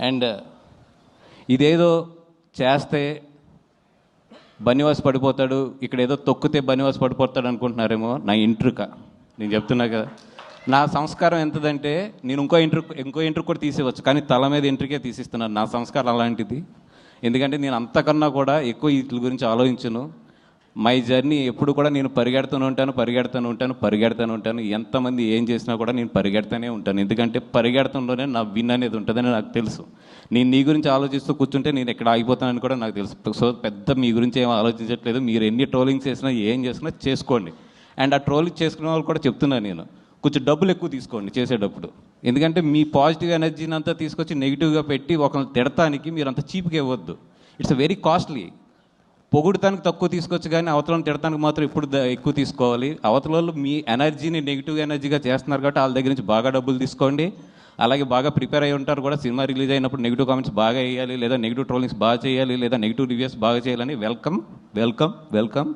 And ఇదేదో చేస్తే బనివాస్ పడిపోతాడు ఇక్కడ ఏదో తొక్కితే బనివాస్ పడిపోతాడు అనుకుంటున్నారేమో నా ఇంట్రుక. నేను చెప్తున్నా కదా. నా సంస్కారం ఎంతదంటే నేను ఇంకో ఇంటర్ ఇంకో ఇంటర్ కూడా తీసేవచ్చు కానీ తల మీద ఇంటర్కే తీసిస్తున్నాను నా సంస్కారం అలాంటిది. ఎందుకంటే నేను అంతకన్నా కూడా ఎక్కువ వీటి గురించి ఆలోచించను. మై జర్నీ ఎప్పుడు కూడా నేను పరిగెడుతూనే ఉంటాను పరిగెడుతూనే ఉంటాను పరిగెడుతూనే ఉంటాను. ఎంతమంది ఏం చేసినా కూడా నేను పరిగెడుతూనే ఉంటాను. ఎందుకంటే పరిగెడతంలోనే నా విన్ అనేది ఉంటుందని నాకు తెలుసు. నేను నీ గురించి ఆలోచిస్తూ కూర్చుంటే నేను ఎక్కడ ఆగిపోతానని కూడా నాకు తెలుసు. సో పెద్ద మీ గురించి ఏం ఆలోచించట్లేదు. మీరు ఎన్ని ట్రోలింగ్స్ చేసినా ఏం చేసినా చేసుకోండి. అండ్ ఆ ట్రోలింగ్ చేసుకునే వాళ్ళు కూడా చెప్తున్నాను నేను. కొంచెం డబ్బులు ఎక్కువ తీసుకోండి చేసేటప్పుడు. ఎందుకంటే మీ పాజిటివ్ ఎనర్జీని అంతా తీసుకొచ్చి నెగిటివ్గా పెట్టి ఒకరిని తిడటానికి మీరు అంత చీప్గా ఇవ్వద్దు. It's very costly. పొగుడుతానికి తక్కువ తీసుకోవచ్చు కానీ అవతలను తిడటానికి మాత్రం ఇప్పుడు ఎక్కువ తీసుకోవాలి. అవతల మీ ఎనర్జీని నెగిటివ్ ఎనర్జీగా చేస్తున్నారు కాబట్టి వాళ్ళ దగ్గర నుంచి బాగా డబ్బులు తీసుకోండి. అలాగే బాగా ప్రిపేర్ అయి ఉంటారు కూడా సినిమా రిలీజ్ అయినప్పుడు నెగిటివ్ కామెంట్స్ బాగా వేయాలి లేదా నెగిటివ్ ట్రోలింగ్స్ బాగా చేయాలి లేదా నెగిటివ్ రివ్యూస్ బాగా చేయాలని వెల్కమ్ వెల్కమ్ వెల్కమ్.